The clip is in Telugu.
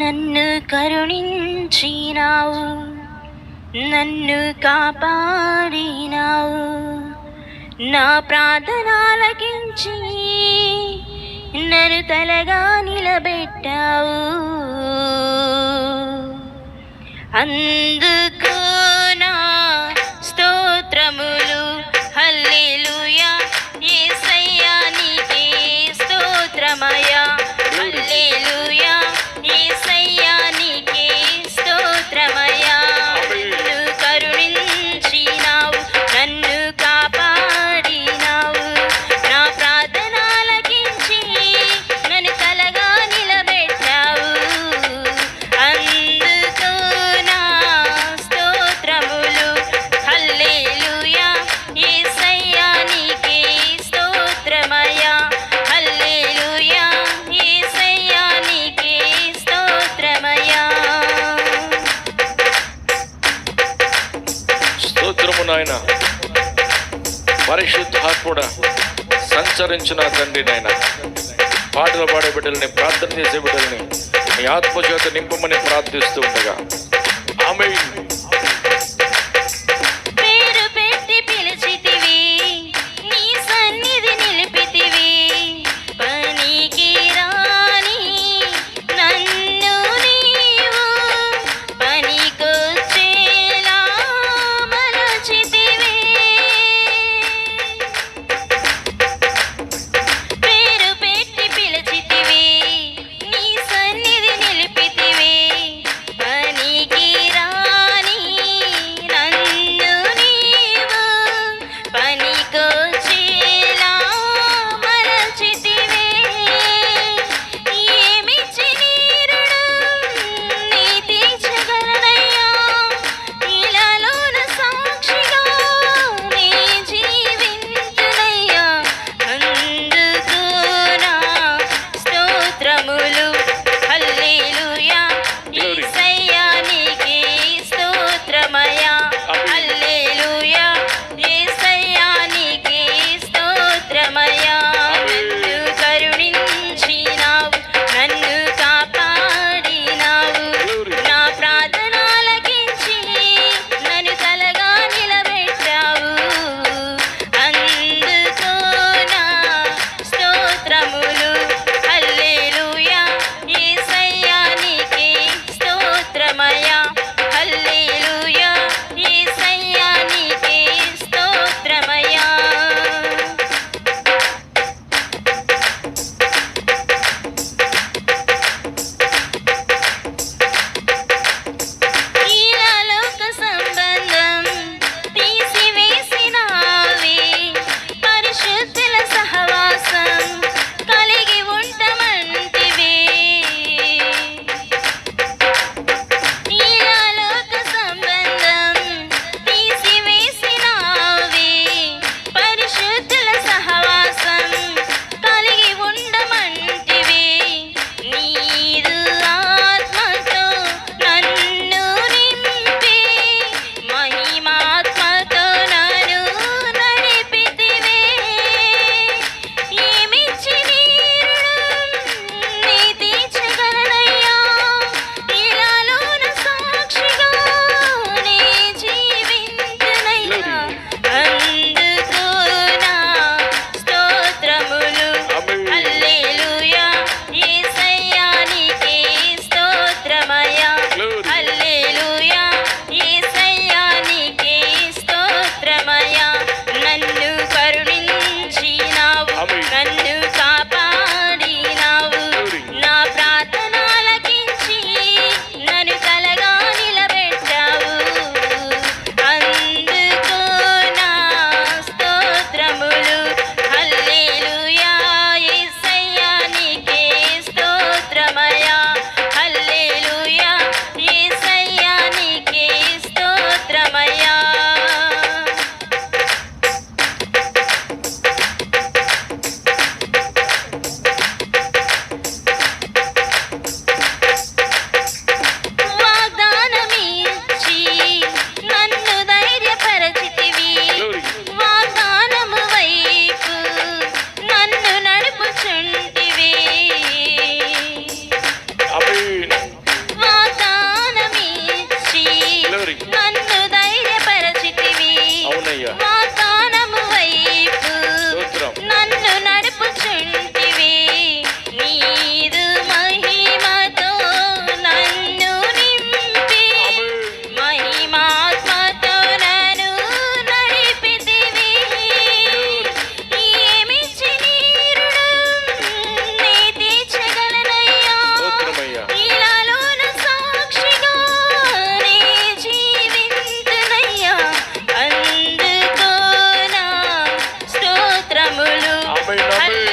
నన్ను కరుణించినావు నన్ను కాపాడినావు నా ప్రార్థనాలకించి నన్ను తలగా నిలబెట్టావు. అందుకు నాకు కూడా సంచరించిన తండ్రి నాయన. పాటలు పాడే బిడ్డల్ని ప్రార్థన చేసే బిడ్డల్ని మీ ఆత్మచేత నింపమని ప్రార్థిస్తూ ఉండగా. ఆమె நம்மை நம்பி